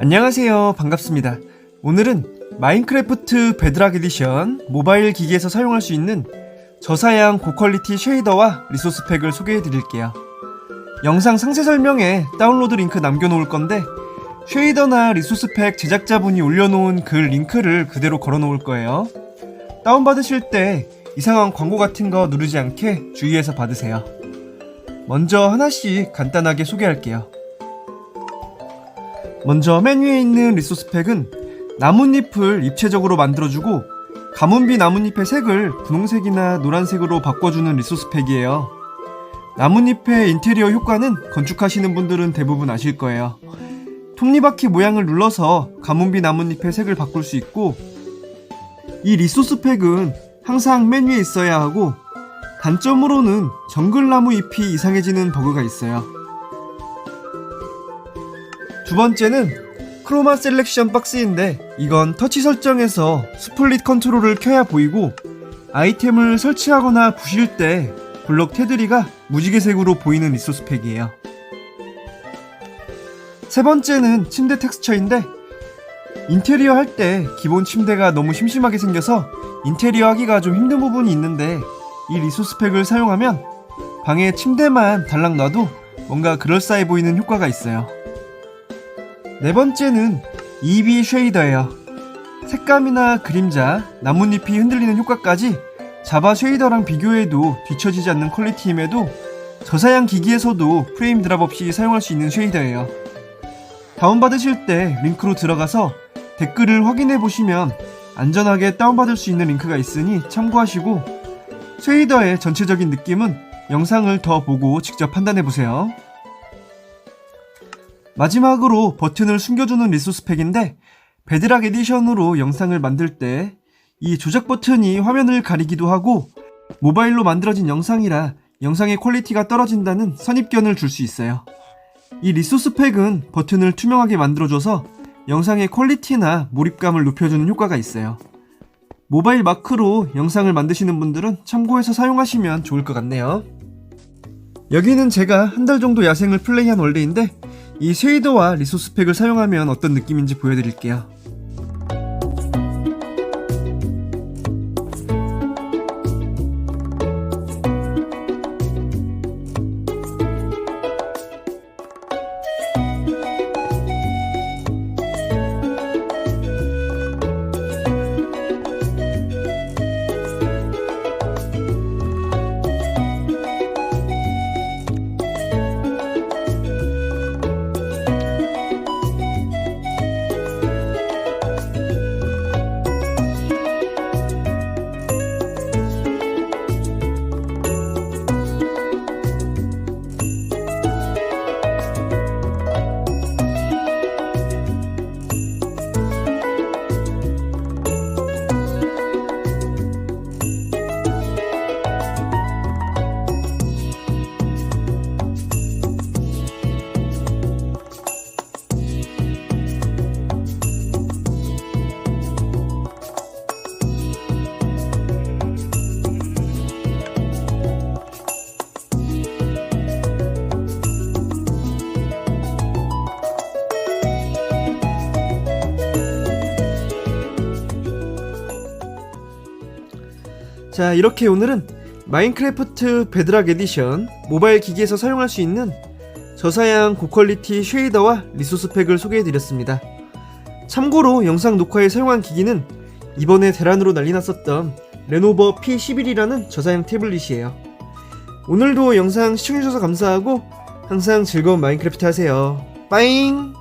안녕하세요. 반갑습니다. 오늘은 마인크래프트 베드락 에디션 모바일 기기에서 사용할 수 있는 저사양 고퀄리티 쉐이더와 리소스 팩을 소개해 드릴게요. 영상 상세 설명에 다운로드 링크 남겨놓을 건데 쉐이더나 리소스 팩 제작자분이 올려놓은 그 링크를 그대로 걸어 놓을 거예요. 다운받으실 때 이상한 광고 같은 거 누르지 않게 주의해서 받으세요. 먼저 하나씩 간단하게 소개할게요. 먼저 맨 위에 있는 리소스 팩은 나뭇잎을 입체적으로 만들어주고 가문비 나뭇잎의 색을 분홍색이나 노란색으로 바꿔주는 리소스 팩이에요. 나뭇잎의 인테리어 효과는 건축하시는 분들은 대부분 아실 거예요. 톱니바퀴 모양을 눌러서 가문비 나뭇잎의 색을 바꿀 수 있고 이 리소스 팩은 항상 맨 위에 있어야 하고 단점으로는 정글나무 잎이 이상해지는 버그가 있어요. 두 번째는 크로마 셀렉션 박스인데 이건 터치 설정에서 스플릿 컨트롤을 켜야 보이고 아이템을 설치하거나 부실 때 블럭 테두리가 무지개색으로 보이는 리소스 팩이에요. 세 번째는 침대 텍스처인데 인테리어 할 때 기본 침대가 너무 심심하게 생겨서 인테리어 하기가 좀 힘든 부분이 있는데 이 리소스 팩을 사용하면 방에 침대만 달랑 놔도 뭔가 그럴싸해 보이는 효과가 있어요. 네 번째는 EB 쉐이더예요. 색감이나 그림자, 나뭇잎이 흔들리는 효과까지 자바 쉐이더랑 비교해도 뒤처지지 않는 퀄리티임에도 저사양 기기에서도 프레임 드랍 없이 사용할 수 있는 쉐이더예요. 다운받으실 때 링크로 들어가서 댓글을 확인해 보시면 안전하게 다운받을 수 있는 링크가 있으니 참고하시고 쉐이더의 전체적인 느낌은 영상을 더 보고 직접 판단해 보세요. 마지막으로 버튼을 숨겨주는 리소스 팩인데 베드락 에디션으로 영상을 만들 때 이 조작 버튼이 화면을 가리기도 하고 모바일로 만들어진 영상이라 영상의 퀄리티가 떨어진다는 선입견을 줄 수 있어요. 이 리소스 팩은 버튼을 투명하게 만들어줘서 영상의 퀄리티나 몰입감을 높여주는 효과가 있어요. 모바일 마크로 영상을 만드시는 분들은 참고해서 사용하시면 좋을 것 같네요. 여기는 제가 한 달 정도 야생을 플레이한 원래인데 이 쉐이더와 리소스 팩을 사용하면 어떤 느낌인지 보여드릴게요. 자, 이렇게 오늘은 마인크래프트 베드락 에디션 모바일 기기에서 사용할 수 있는 저사양 고퀄리티 쉐이더와 리소스 팩을 소개해드렸습니다. 참고로 영상 녹화에 사용한 기기는 이번에 대란으로 난리 났었던 레노버 P11이라는 저사양 태블릿이에요. 오늘도 영상 시청해주셔서 감사하고 항상 즐거운 마인크래프트 하세요. 빠잉!